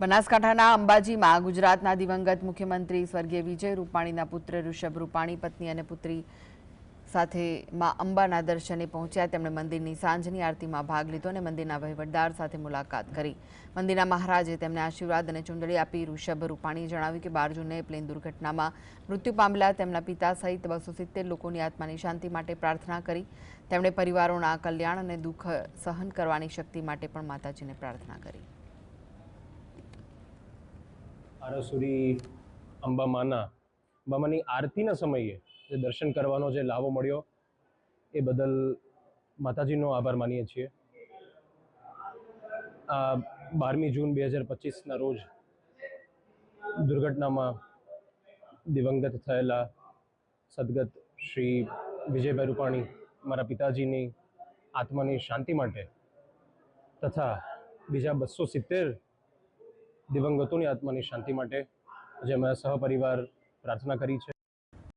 બનાસકાંઠાના અંબાજીમાં ગુજરાતના દિવંગત મુખ્યમંત્રી સ્વર્ગીય વિજય રૂપાણીના પુત્ર ઋષભ રૂપાણી, પત્ની અને પુત્રી સાથે માં અંબાના દર્શને પહોંચ્યા. તેમણે મંદિરની સાંજની આરતીમાં ભાગ લીધો અને મંદિરના વહીવટદાર સાથે મુલાકાત કરી. મંદિરના મહારાજે તેમને આશીર્વાદ અને ચુંદડી આપી ઋષભ રૂપાણીએ જણાવ્યું કે બાર જૂને પ્લેન દુર્ઘટનામાં મૃત્યુ પામેલા તેમના પિતા સહિત બસો સિત્તેર લોકોની આત્માની શાંતિ માટે પ્રાર્થના કરી. તેમણે પરિવારોના કલ્યાણ અને દુઃખ સહન કરવાની શક્તિ માટે પણ માતાજીને પ્રાર્થના કરી. આરસુરી અંબામાના, અંબામાની આરતીના સમયે જે દર્શન કરવાનો જે લાવો મળ્યો, એ બદલ માતાજીનો આભાર માનીએ છીએ. આ બારમી જૂન બે હજાર પચીસના રોજ દુર્ઘટનામાં દિવંગત થયેલા સદગત શ્રી વિજયભાઈ રૂપાણી મારા પિતાજીની આત્માની શાંતિ માટે તથા બીજા બસો સિત્તેર દિવંગતોની આત્માની શાંતિ માટે જે અમે સહપરિવાર પ્રાર્થના કરી છે.